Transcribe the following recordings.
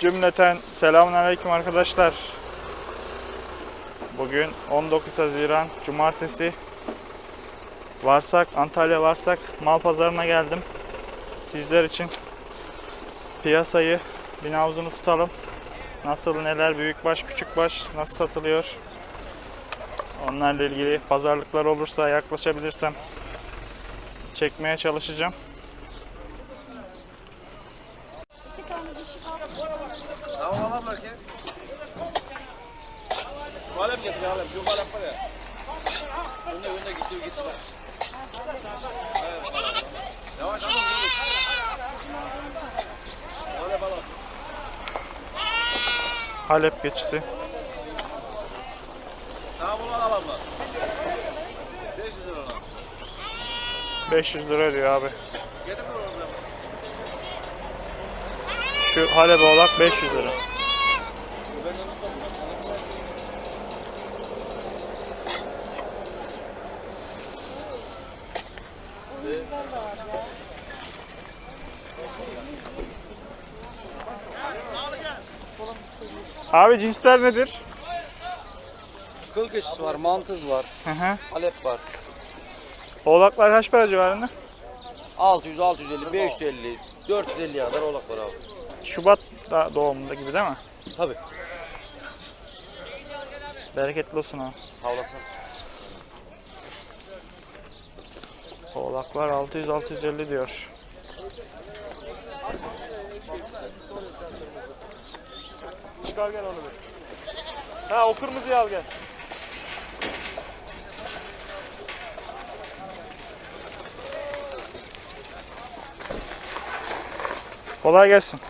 Cümleten selamun aleyküm arkadaşlar. Bugün 19 Haziran Cumartesi. Varsak, Antalya Varsak mal pazarına geldim. Sizler için piyasayı, bin havuzunu tutalım. Nasıl, neler, büyükbaş, küçükbaş, nasıl satılıyor? Onlarla ilgili pazarlıklar olursa yaklaşabilirsem çekmeye çalışacağım. Tamam alalım erkeği. Alem. Yok alem var ya. Önüne önüne gitti gitti. Evet. Yavaş alın. Alem alalım. Halep geçisi. Tamam ulan alalım bak. 500 lira lan. 500 lira diyor abi. Getir bunu. Şu Halep oğlak 500 lira. Abi cinsler nedir? Kıl keçisi var, mantız var, Hı var. Oğlaklar kaç para civarında? 600, 650, 550, 450 kadar oğlak var abi. Şubat da doğumunda gibi değil mi? Tabii. Bereketli olsun abi. Sağ olasın. Oğlaklar 600-650 diyor. Çıkar gel onu bir. Ha o kırmızıyı al gel. Kolay gelsin.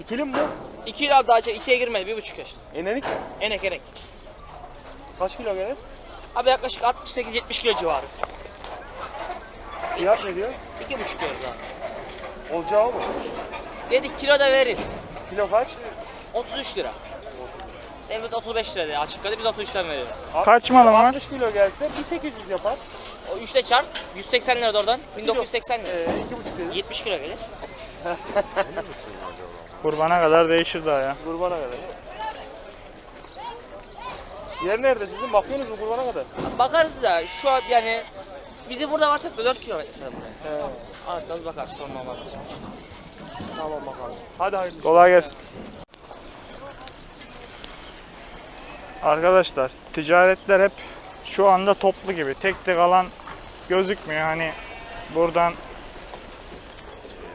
İkili mi bu? 2 kilo abi daha çek, 2'ye girmedi, bir buçuk yaş. Enenik. Enek enek. Kaç kilo gelir? Abi yaklaşık 68-70 kilo civarı. Fiyat ne diyor? 2,5 kilo abi. Olacağı mı? Dedik kilo da veririz. Kilo kaç? 33 lira. Devlet 35 lira dedi açık dedi biz 33'ten veriyoruz. Kaç malın var? 60 kilo gelse 1800 yapar. O 3'te çarp 180 lira da oradan 1980 lira. Ee, 2,5 kilo. 70 kilo gelir. Kurbana kadar değişir daha ya. Kurbana kadar. Yer nerede sizin? Bakıyorsunuz mu kurbana kadar? Bakarız da şu an yani bizi burada varsak da 4 kilo mesela buraya. He. Ararsanız bakarız sorun olmaz. Tamam bakalım. Hadi hayırlı. Kolay gelsin. Arkadaşlar ticaretler hep şu anda toplu gibi. Tek tek alan gözükmüyor. Hani buradan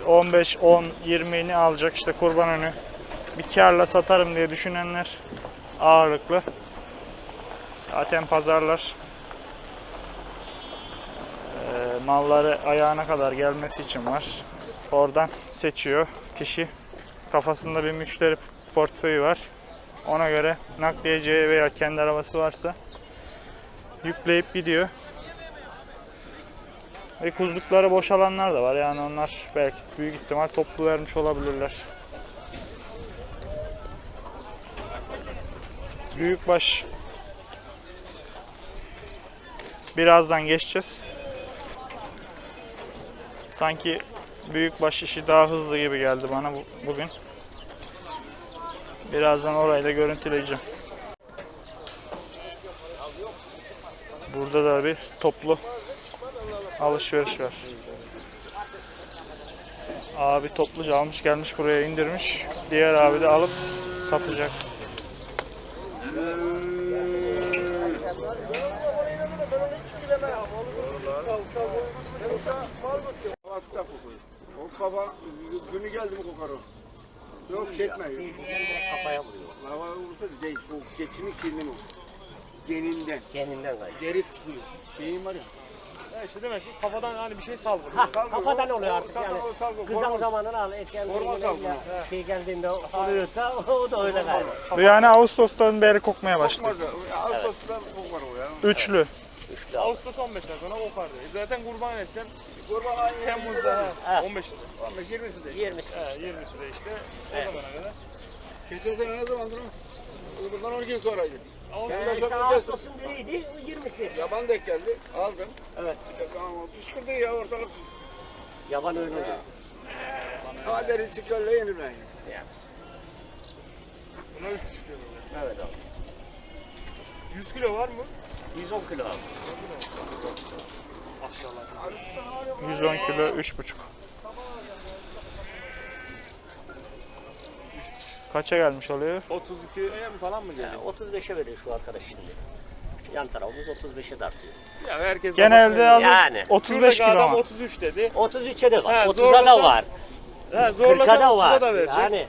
15, 10, 20'ni alacak işte kurban önü. Bir karla satarım diye düşünenler ağırlıklı. Zaten pazarlar eee, malları ayağına kadar gelmesi için var. Oradan seçiyor kişi. Kafasında bir müşteri portföyü var. Ona göre nakliyeciye veya kendi arabası varsa yükleyip gidiyor. Ve kuzlukları boşalanlar da var. Yani onlar belki büyük ihtimal toplu vermiş olabilirler. Büyükbaş birazdan geçeceğiz. Sanki büyükbaş işi daha hızlı gibi geldi bana bu, bugün. Birazdan orayı da görüntüleyeceğim. Burada da bir toplu alışveriş var. Abi topluca almış gelmiş buraya indirmiş. Diğer abi de alıp satacak. Havası da kokuyor. O kafa günü geldi mi kokar o. Yok şey etme. Kafaya vuruyor. Hava vursa da değil. O geçinin kirli mi? Geninden. Kendinden kaybı. Geri tutuyor. Beyin var ya. Ya işte demek ki kafadan hani bir şey salgılıyor. Ha, Salgı, kafadan o- oluyor o artık salgı, yani. o salgı, Kızam hormon. zamanını al. Etken Hormon salgı. şey geldiğinde oluyorsa o da öyle galiba. Bu yani Ağustos'tan beri kokmaya başladı. Kokmaz o. Ağustos'ta kokar o ya. Üçlü. Ağustos 15'ten sonra kopardı. E zaten kurban etsem Kurban ayı Temmuz'da ha, Ha. 15'te. 15 20'si de. 20. He 20'sinde işte o zamana kadar. Geçen sene ne zamandır o? Bundan 10 gün sonraydı. Yani Yani işte Ağustos'un biriydi, 20'si. Yaban denk geldi. Aldım. Evet. Tamam. Fışkırdı ya ortalık. Yaban öyle oluyor. Ama derisi kölle yenir ben. Buna 3,5 diyor. Evet abi. 100 kilo var mı? 110 kilo abi. Maşallah. 110 kilo 3,5. Kaça gelmiş oluyor? 32 em falan mı geliyor? Yani 35'e veriyor şu arkadaş şimdi. Yan tarafımız 35'e tartıyor. Ya herkes Genelde Yani. 35 kilo adam ama. 33 dedi. 33'e de var, He, 30'a da var, He 40'a zorlasan da 30'a var. da verecek. Yani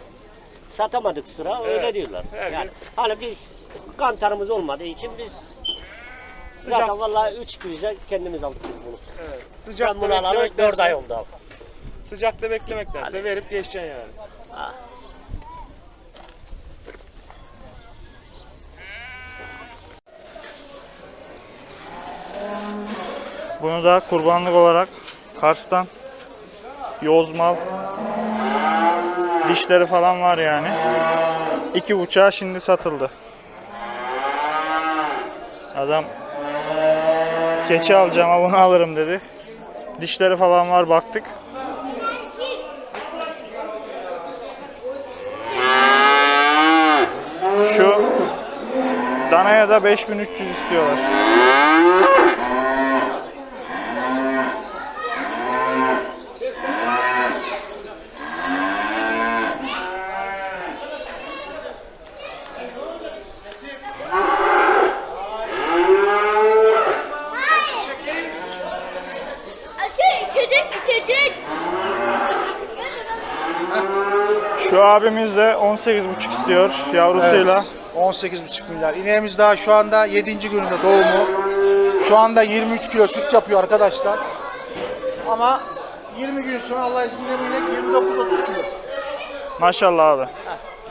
satamadık sıra öyle Evet. diyorlar. Herkes- Yani hani biz kantarımız olmadığı için biz Sıcak- zaten vallahi 3 güze kendimiz aldık biz bunu. Evet. Ben Sıcakta bunu alalı 4 ay oldu abi. sıcakta beklemektense verip geçeceksin yani. Bunu da kurbanlık olarak Kars'tan yozmal dişleri falan var yani. İki buçuğa şimdi satıldı. Adam keçi alacağım ama bunu alırım dedi. Dişleri falan var baktık. Şu danaya da 5300 istiyorlar. Şu abimiz de 18,5 istiyor yavrusuyla. Evet, 18,5 milyar. İneğimiz daha şu anda 7. gününde doğumu. Şu anda 23 kilo süt yapıyor arkadaşlar. Ama 20 gün sonra Allah verirse inek 29-30 kilo. Maşallah abi.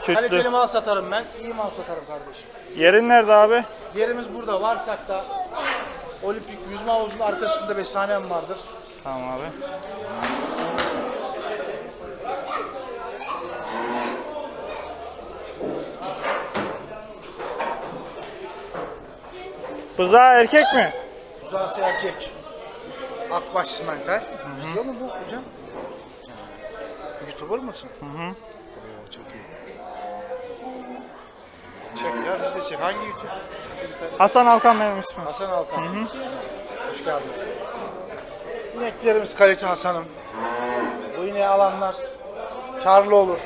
Sütlü. Kaliteli mal satarım ben. iyi mal satarım kardeşim. Yerin nerede abi? Yerimiz burada. Varsak da Olimpik yüzme havuzunun arkasında besanem vardır. Tamam abi. Buzağı erkek mi? Uzası erkek. Akbaş simental. Biliyor musun bu hocam? Ha, Youtuber mısın? Hı hı. Oo, çok iyi. Çek ya biz de çek. Hangi YouTube? Hasan Alkan benim ismim. Hasan Alkan. Hoş geldiniz. İneklerimiz kalite Hasan'ım. Bu ineği alanlar karlı olur.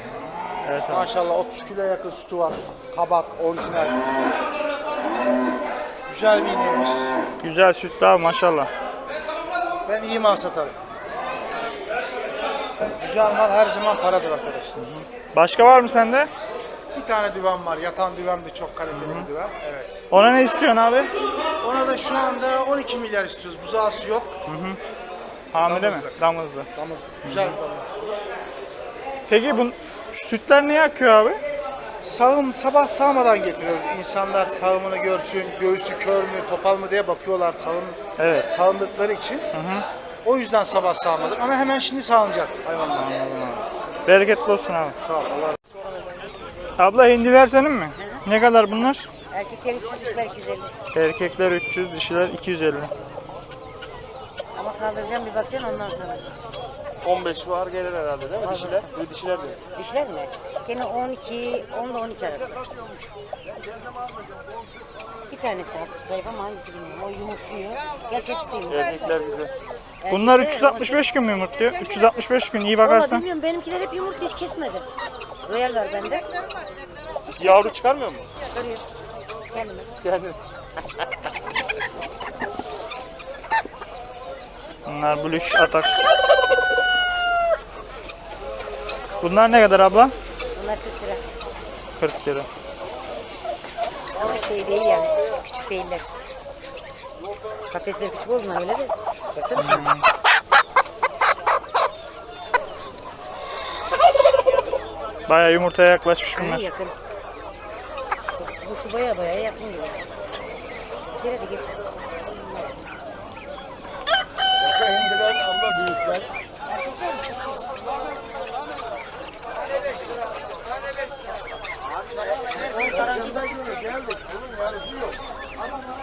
Evet abi. Maşallah 30 kilo yakın sütü var. Kabak, orijinal. Güzel bir ineğimiz. Güzel sütlü abi maşallah. Ben iyi mal satarım. Güzel mal her zaman paradır arkadaşlar. Başka var mı sende? Bir tane düven var. Yatan düven de çok kaliteli bir düven. Evet. Ona ne istiyorsun abi? Ona da şu anda 12 milyar istiyoruz. Buzağısı yok. Hamile mi? Damızlık. Damızlı. Damız. Güzel bir damız. Peki bu sütler niye akıyor abi? Sağım sabah sağmadan getiriyoruz. İnsanlar sağımını görsün, göğsü kör mü, topal mı diye bakıyorlar sağım, Evet. sağındıkları için. O yüzden sabah sağmadık ama hemen şimdi sağınacak hayvanlar. Bereketli olsun abi. Sağ ol. Allah Abla hindiler senin mi? Ne kadar bunlar? Erkekler 300, dişler 250. Erkekler 300, dişiler 250. Ama kaldıracağım bir bakacaksın ondan sonra. 15 var gelir herhalde değil mi dişiler? Bir dişiler de. Dişler mi? Gene 12, 10 ile 12 arası. Bir tanesi hafif zayıf ama hangisi bilmiyorum. O yumurtluyor. Gerçi hepsi de yumurtluyor. Erkekler bize. Bunlar Erkekler 365 gün mü yumurtluyor? 365 gün iyi Valla bakarsan. bilmiyorum benimkiler hep yumurtlu hiç kesmedim. Royal var bende. Yavru çıkarmıyor mu? Çıkarıyor. Kendime. Yani Bunlar Blush Atax. Bunlar ne kadar abla? Bunlar 40 lira. 40 lira. Ama şey değil yani. Küçük değiller. Kafesler küçük olduğundan öyle de. Baksana sen. Bayağı yumurtaya yaklaşmış bunlar. yakın. Şu, bu şu baya baya yakın gibi. Gel hadi gel. Abla büyükler.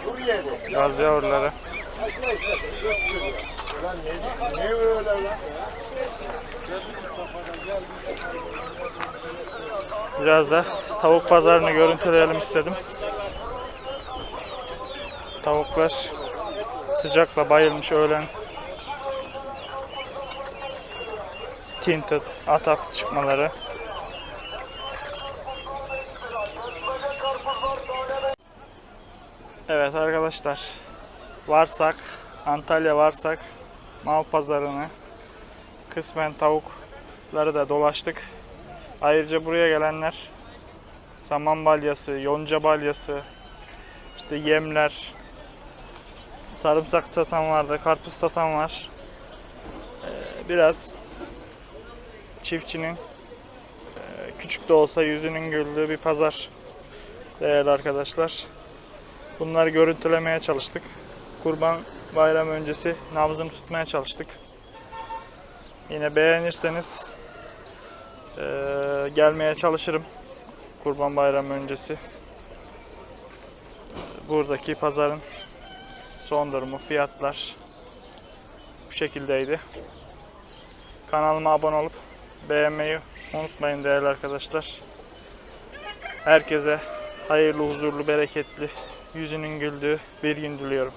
Dur yedi. Gaz yavruları. Biraz da tavuk pazarını görüntüleyelim istedim. Tavuklar sıcakla bayılmış öğlen. Tinted, ataks çıkmaları. Evet arkadaşlar. Varsak, Antalya Varsak mal pazarını kısmen tavukları da dolaştık. Ayrıca buraya gelenler saman balyası, yonca balyası, işte yemler, sarımsak satan vardı, karpuz satan var. Ee, biraz çiftçinin e, küçük de olsa yüzünün güldüğü bir pazar değerli arkadaşlar. Bunları görüntülemeye çalıştık. Kurban bayram öncesi nabzını tutmaya çalıştık. Yine beğenirseniz eee, gelmeye çalışırım. Kurban bayramı öncesi. Buradaki pazarın son durumu, fiyatlar bu şekildeydi. Kanalıma abone olup beğenmeyi unutmayın değerli arkadaşlar. Herkese hayırlı, huzurlu, bereketli, yüzünün güldüğü bir gün diliyorum.